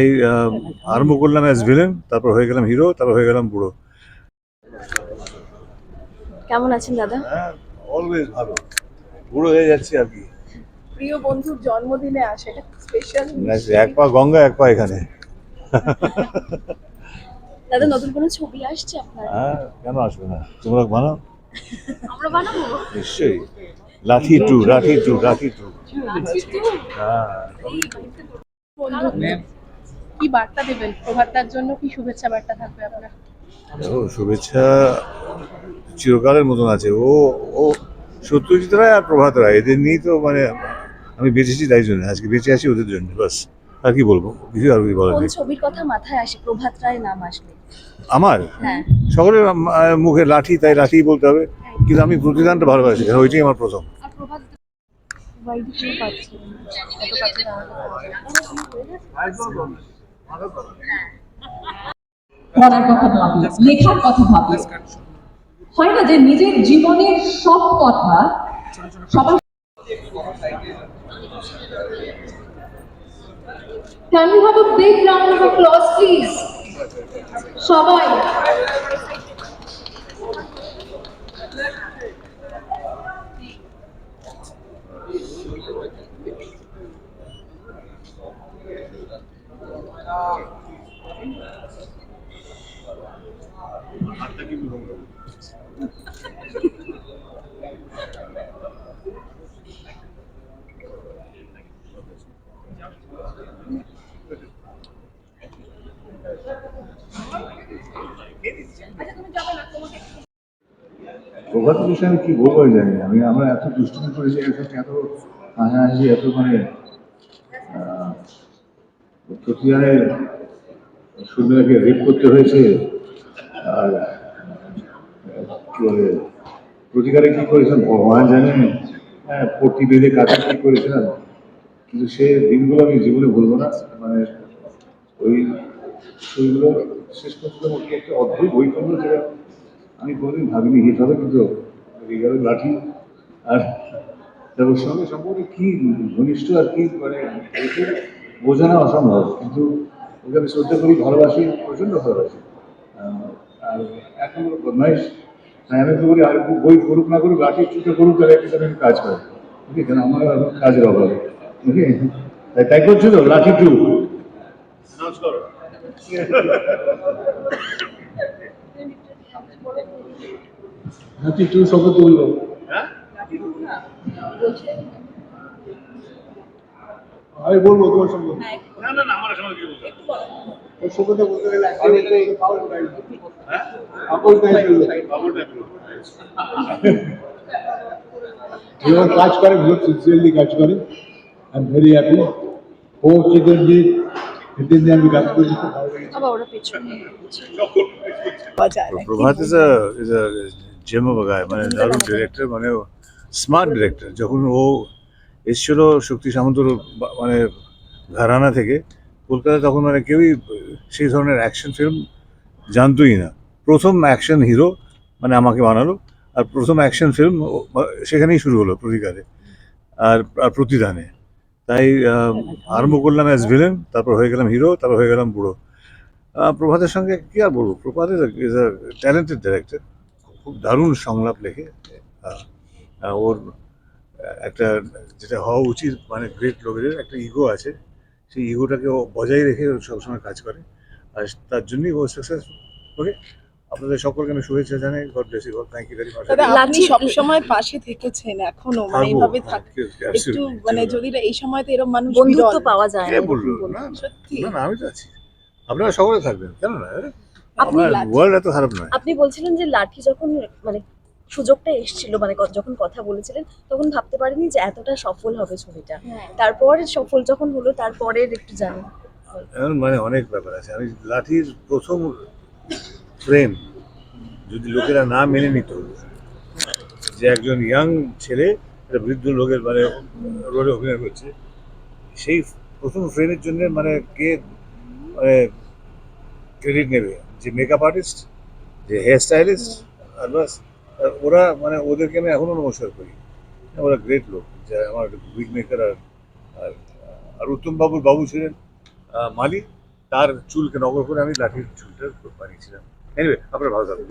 এই আরম্ভ করলাম অ্যাজ ভিলেন তারপর হয়ে গেলাম হিরো তারপর হয়ে গেলাম বুড়ো। কেমন আছেন দাদা? হ্যাঁ অলওয়েজ ভালো। বুড়ো হয়ে যাচ্ছি আর কি। প্রিয় বন্ধুর জন্মদিনে আসে এটা স্পেশাল এক পা গঙ্গা এক পা এখানে। দাদা নতুন কোনো ছবি আসছে আপনার? হ্যাঁ কেন আসবে না? তোমরা বানাও। আমরা বানাবো। নিশ্চয়ই। লাঠি টু লাঠি টু লাঠি টু হ্যাঁ। কি বার্তা দেবেন? প্রভাতার জন্য কি শুভেচ্ছা বার্তা থাকবে আপনার? দেখো শুভেচ্ছা চিরকালের মতন আছে। ও ও সত্যজিৎ রায় আর প্রভাত রায় এদের নিয়েই তো মানে আমি বেঁচেছি তাই জন্য। আজকে বেঁচে আছি ওদের জন্য বাস। আর কি বলব? কিছু আর কি বলার নেই। ছবির কথা মাথায় আসে? প্রভাত রায় নাম আসলে। আমার? হ্যাঁ। সকলের মুখে লাঠি তাই লাঠি বলতে হবে। কিন্তু আমি প্রতিদানটা ভালোবাসি ওইটাই আমার প্রথম। আর প্রভাত বাইরে পাচ্ছে পড়ার কথা ভাবি লেখার কথা ভাবি হয় না যে নিজের জীবনের সব কথা সবার Can we have a big round of applause, please? সবাই প্রভাত বিষয়ে কি বলব জানি আমি, আমরা এত দুষ্টুমি করেছি সাথে এত হাসাহাসি এত মানে প্রতিদানে শর্মিলাকে রেপ করতে হয়েছে, আর কি প্রতিকারে কি করেছেন? ভগবান জানেন হ্যাঁ পট্টি বেঁধে কাছে কি করেছিলাম কিন্তু সে দিনগুলো আমি জীবনে বলব না। মানে ওই সেইগুলো শেষ পর্যন্ত একটা অদ্ভুত বই করল যেটা আমি কোনোদিন ভাবিনি। হিট হবে কিন্তু রিগারের লাঠি। আর তার সঙ্গে সম্পর্কে কি ঘনিষ্ঠ আর কি মানে বোঝানো অসম্ভব। কিন্তু ওকে আমি শ্রদ্ধা করি, ভালোবাসি, প্রচণ্ড ভালোবাসি। আর এখন বদমাইশ তাই আমি তো বলি আর বই করুক না করুক লাঠি চুটে করুক তাহলে একটা আমি কাজ করে। ঠিক আছে আমার কাজের অভাব। ওকে? তাই তাই করছ তো? লাঠি টু। লাঠি টু শব্দ তুলবো আমি বলব তোমার সঙ্গে। ওর সঙ্গে বলতে গেলে এবার কাজ করে সিনসিয়ারলি কাজ করে। আই এম ভেরি হ্যাপি ও নিয়ে আমি কাজ করেছি। Prabhat is a is a gem of guy মানে দারুণ ডিরেক্টর মানে স্মার্ট ডিরেক্টর যখন ও এসেছিল শক্তি সামন্তর মানে ঘরানা থেকে কলকাতা তখন মানে কেউই সেই ধরনের অ্যাকশন ফিল্ম জানতোই না। প্রথম অ্যাকশন হিরো মানে আমাকে বানালো, আর প্রথম অ্যাকশন ফিল্ম সেখানেই শুরু হলো প্রতিকারে, আর প্রতিদানে। তাই আরম্ভ করলাম অ্যাজ ভিলেন তারপর হয়ে গেলাম হিরো তারপর হয়ে গেলাম বুড়ো। প্রভাতের সঙ্গে কী আর বলব? Prabhat is a talented director খুব দারুণ সংলাপ লেখে। ওর একটা, যেটা হওয়া উচিত মানে গ্রেট লোকেদের একটা ইগো আছে। সেই ইগোটাকে ও বজায় রেখে সবসময় কাজ করে। আর তার জন্যই ও সাকসেসফুল ওকে আপনাদের সকলকে আমি শুভেচ্ছা জানাই। God bless you all thank you very much আপনি লাঠি- সবসময় পাশে থেকেছেন এখনও মানে এইভাবে থাক একটু মানে যদি এই সময়তে এরকম মানুষ বন্ধুত্ব পাওয়া যায়। কে না বলল না সত্যি। না আমি তো আছি। আপনারা সকলে থাকবেন কেন না? আপনি ওয়ার্ল্ড এত খারাপ নয়। আপনি বলছিলেন যে লাঠি যখন মানে সুযোগটা এসেছিল মানে যখন কথা বলেছিলেন তখন ভাবতে পারিনি যে এতটা সফল হবে ছবিটা। তারপর সফল যখন হলো তারপরের একটু জানি মানে অনেক ব্যাপার আছে। আমি লাঠির প্রথম ফ্রেম যদি লোকেরা না মেনে নিত, যে একজন ইয়াং ছেলে, একটা বৃদ্ধ লোকের মানে রোলে অভিনয় করছে, সেই প্রথম ফ্রেমের জন্য মানে কে মানে ক্রেডিট নেবে? যে মেকআপ আর্টিস্ট যে হেয়ার স্টাইলিস্ট আর বাস ওরা মানে ওদেরকে আমি এখনও নমস্কার করি। ওরা গ্রেট লোক যে আমার উইক মেকার আর আর উত্তমবাবুর বাবু ছিলেন। মালি তার চুলকে নগর করে আমি লাঠির চুলটা বানিয়েছিলাম। এনিওয়ে আপনার ভালো থাকবেন